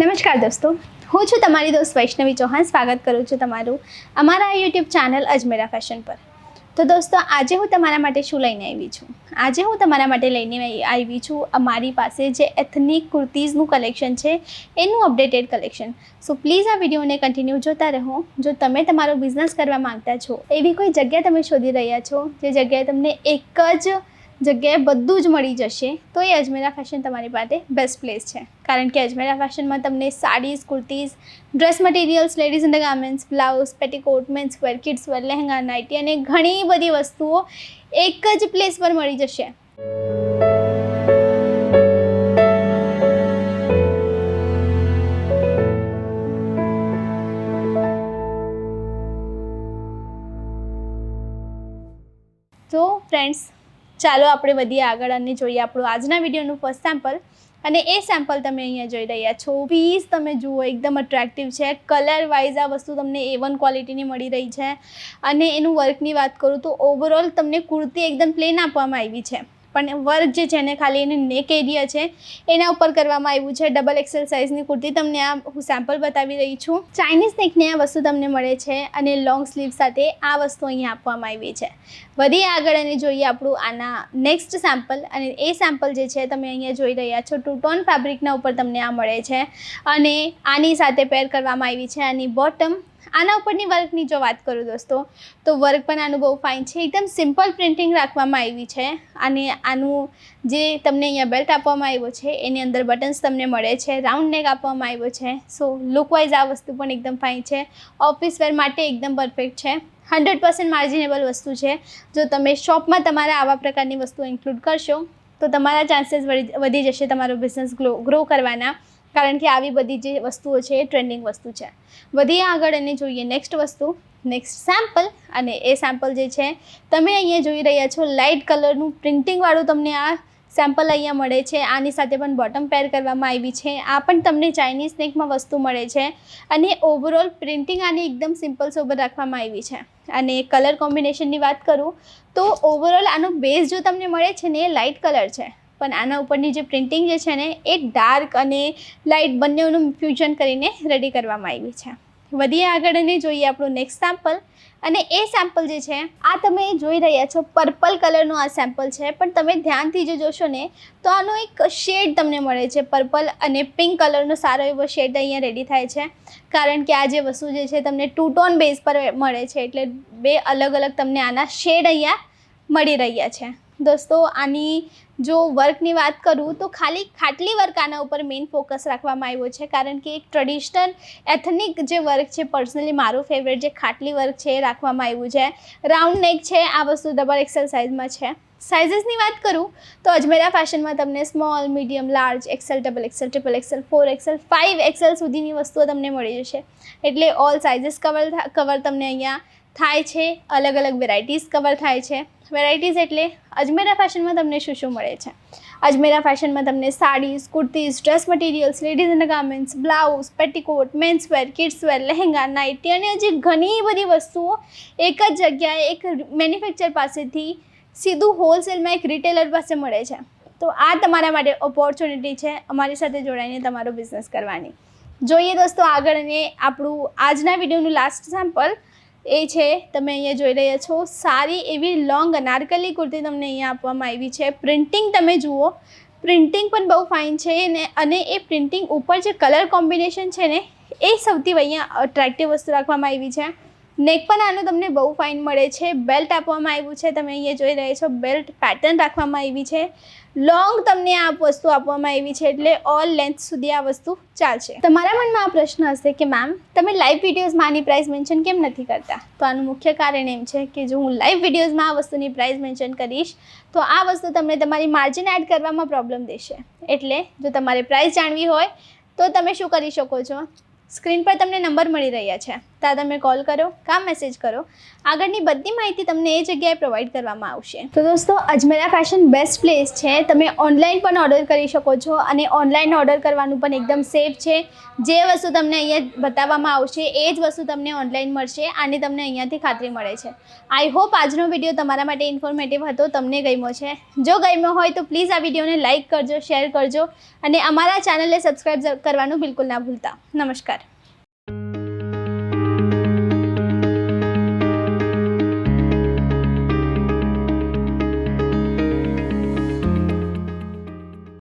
નમસ્કાર દોસ્તો. હું છું તમારી દોસ્ત વૈષ્ણવી ચૌહાણ. સ્વાગત કરું છું તમારું અમારા યુટ્યુબ ચેનલ અજમેરા ફેશન પર. તો દોસ્તો, આજે હું તમારા માટે શું લઈને આવી છું? આજે હું તમારા માટે લઈને આવી છું અમારી પાસે જે એથનિક કુર્તીઝનું કલેક્શન છે, એનું અપડેટેડ કલેક્શન સો પ્લીઝ આ વિડીયોને કન્ટિન્યુ જોતા રહો. જો તમે તમારો બિઝનેસ કરવા માંગતા છો, એવી કોઈ જગ્યા તમે શોધી રહ્યા છો, જે જગ્યાએ તમને એક જ જગ્યાએ બધું જ મળી જશે, તો એ અજમેરા ફેશન તમારી માટે બેસ્ટ પ્લેસ છે. કારણ કે અજમેરા ફેશનમાં તમને saris, kurtis dress materials ladies અને garments blouse petticoat mens wear kids wear lehenga nighty અને ઘણી બધી વસ્તુઓ એક જ પ્લેસ પર મળી જશે. તો ફ્રેન્ડ્સ ચાલો આપણે વધીએ આગળ અને જોઈએ આપણું આજના વિડીયોનું ફર્સ્ટ સેમ્પલ અને એ સેમ્પલ તમે અહીંયા જોઈ રહ્યા છો. પીસ તમે જુઓ, એકદમ અટ્રેક્ટિવ છે. કલર વાઇઝ આ વસ્તુ તમને એ વન ક્વોલિટીની મળી રહી છે. અને એનું વર્કની વાત કરું તો ઓવરઓલ તમને કુર્તી એકદમ પ્લેન આપવામાં આવી છે. પણ વર્ક જે છે ને ખાલી એને નેક એરિયા છે, એના ઉપર કરવામાં આવ્યું છે. ડબલ એક્સેલ સાઇઝની કુર્તી તમને આ હું સેમ્પલ બતાવી રહી છું. ચાઇનીઝ નેકની આ વસ્તુ તમને મળે છે અને લોંગ સ્લીવ સાથે આ વસ્તુ અહીંયા આપવામાં આવી છે. વધી આગળ અને જોઈએ આપણું આના નેક્સ્ટ સેમ્પલ અને એ સેમ્પલ જે છે તમે અહીંયા જોઈ રહ્યા છો. ટુ ટોન ફેબ્રિકના ઉપર તમને આ મળે છે અને આની સાથે પેર કરવામાં આવી છે આની બોટમ આના ઉપરની વર્કની જો વાત કરું દોસ્તો, તો વર્ક પણ આનું બહુ ફાઇન છે. એકદમ સિમ્પલ પ્રિન્ટિંગ રાખવામાં આવી છે અને આનું જે તમને અહીંયા બેલ્ટ આપવામાં આવ્યો છે, એની અંદર બટન્સ તમને મળે છે રાઉન્ડ નેક આપવામાં આવ્યો છે. સો લુકવાઇઝ આ વસ્તુ પણ એકદમ ફાઇન છે. ઓફિસ વેર માટે એકદમ પરફેક્ટ છે. હંડ્રેડ પર્સન્ટ માર્જિનેબલ વસ્તુ છે. જો તમે શોપમાં તમારા આવા પ્રકારની વસ્તુ ઇન્ક્લુડ કરશો, તો તમારા ચાન્સીસ વધી જશે તમારો બિઝનેસ ગ્રો ગ્રો કરવાના. કારણ કે આવી બધી જે વસ્તુઓ છે એ ટ્રેન્ડિંગ વસ્તુ છે. વધીએ આગળ અને જોઈએ નેક્સ્ટ વસ્તુ નેક્સ્ટ સેમ્પલ અને એ સેમ્પલ જે છે, તમે અહીંયા જોઈ રહ્યા છો લાઇટ કલરનું પ્રિન્ટિંગવાળું તમને આ સેમ્પલ અહીંયા મળે છે. આની સાથે પણ બોટમ પેર કરવામાં આવી છે. આ પણ તમને ચાઇનીઝ નેકમાં વસ્તુ મળે છે અને ઓવરઓલ પ્રિન્ટિંગ આની એકદમ સિમ્પલ સોબર રાખવામાં આવી છે. અને કલર કોમ્બિનેશનની વાત કરું તો ઓવરઓલ આનો બેઝ જો તમને મળે છે ને એ લાઇટ કલર છે. પણ આના ઉપરની જે પ્રિન્ટિંગ જે છે ને, એ ડાર્ક અને લાઇટ બંનેનું ફ્યુઝન કરીને રેડી કરવામાં આવી છે. વધીએ આગળ અને જોઈએ આપણું નેક્સ્ટ સેમ્પલ અને એ સેમ્પલ જે છે, આ તમે જોઈ રહ્યા છો પર્પલ કલરનું આ સેમ્પલ છે. પણ તમે ધ્યાનથી જો જોશો ને, તો આનો એક શેડ તમને મળે છે પર્પલ અને પિંક કલરનો સારો એવો શેડ અહીંયા રેડી થાય છે. કારણ કે આ જે વસ્તુ જે છે, તમને ટુ ટોન બેઝ પર મળે છે, એટલે બે અલગ અલગ તમને આના શેડ અહીંયા મળી રહ્યા છે. દોસ્તો, આની જો વર્કની વાત કરું તો ખાલી ખાટલી વર્ક આના ઉપર મેઇન ફોકસ રાખવામાં આવ્યો છે. કારણ કે એક ટ્રેડિશનલ એથનિક જે વર્ક છે પર્સનલી મારું ફેવરેટ જે ખાટલી વર્ક છે એ રાખવામાં આવ્યું છે. રાઉન્ડ નેક છે, આ વસ્તુ ડબલ એક્સેલ સાઇઝમાં છે. સાઇઝીસની વાત કરું તો અજમેરા ફેશનમાં તમને small medium large XL double XL triple XL four XL five XL સુધીની વસ્તુઓ તમને મળી જશે. એટલે ઓલ સાઇઝીસ કવર કવર તમને અહીંયા થાય છે, અલગ અલગ વેરાયટીઝ કવર થાય છે. વેરાયટીઝ એટલે અજમેરા ફેશનમાં તમને શું શું મળે છે? અજમેરા ફેશનમાં તમને saris, kurtis dress materials ladies અને garments blouse petticoat menswear kidswear kids wear lehenga nighty અને હજી ઘણી બધી વસ્તુઓ એક જ જગ્યાએ, એક મેન્યુફેક્ચર પાસેથી સીધું હોલસેલમાં એક રિટેલર પાસે મળે છે. તો આ તમારા માટે ઓપોર્ચ્યુનિટી છે અમારી સાથે જોડાઈને તમારો બિઝનેસ કરવાની. જોઈએ દોસ્તો આગળ અને આપણું આજના વિડીયોનું લાસ્ટ સેમ્પલ એ છે, તમે અહીંયા જોઈ રહ્યા છો, સારી એવી લોંગ અનારકલી કુર્તી તમને અહીંયા આપવામાં આવી છે. પ્રિન્ટિંગ તમે જુઓ પ્રિન્ટિંગ પણ બહુ ફાઇન છે ને, અને એ પ્રિન્ટિંગ ઉપર જે કલર કોમ્બિનેશન છે ને, એ સૌથી અહીંયા અટ્રેક્ટિવ વસ્તુ રાખવામાં આવી છે. નેક પણ આનું તમને બહુ ફાઇન મળે છે. બેલ્ટ આપવામાં આવ્યું છે, તમે અહીંયા જોઈ રહ્યા છો બેલ્ટ પેટર્ન રાખવામાં આવી છે. લોંગ તમને આ વસ્તુ આપવામાં આવી છે, એટલે ઓલ લેન્થ સુધી આ વસ્તુ ચાલશે. તમારા મનમાં આ પ્રશ્ન હશે કે મેમ તમે લાઈવ વિડીયોઝમાં આની પ્રાઇસ મેન્શન કેમ નથી કરતા? તો આનું મુખ્ય કારણ એમ છે કે, જો હું લાઈવ વિડીયોઝમાં આ વસ્તુની પ્રાઇસ મેન્શન કરીશ, તો આ વસ્તુ તમને તમારી માર્જિન એડ કરવામાં પ્રોબ્લેમ દેશે. એટલે, જો તમારે પ્રાઇસ જાણવી હોય, તો તમે શું કરી શકો છો? સ્ક્રીન પર તમને નંબર મળી રહ્યા છે. ત્યાં તમે કોલ કરો કાં મેસેજ કરો આગળની બધી માહિતી તમને એ જગ્યાએ પ્રોવાઈડ કરવામાં આવશે. તો દોસ્તો, અજમેરા ફેશન બેસ્ટ પ્લેસ છે. તમે ઓનલાઈન પણ ઓર્ડર કરી શકો છો અને ઓનલાઈન ઓર્ડર કરવાનું પણ એકદમ સેફ છે. જે વસ્તુ તમને અહીંયા બતાવવામાં આવશે, એ જ વસ્તુ તમને ઓનલાઈન મળશે. આની તમને અહીંયાથી ખાતરી મળે છે. આઈ હોપ આજનો વીડિયો તમારા માટે ઇન્ફોર્મેટિવ હતો, તમને ગમ્યો છે. જો ગમ્યો હોય તો પ્લીઝ આ વિડીયોને લાઇક કરજો શેર કરજો અને અમારા ચેનલને સબસ્ક્રાઈબ કરવાનું બિલકુલ ના ભૂલતા. નમસ્કાર.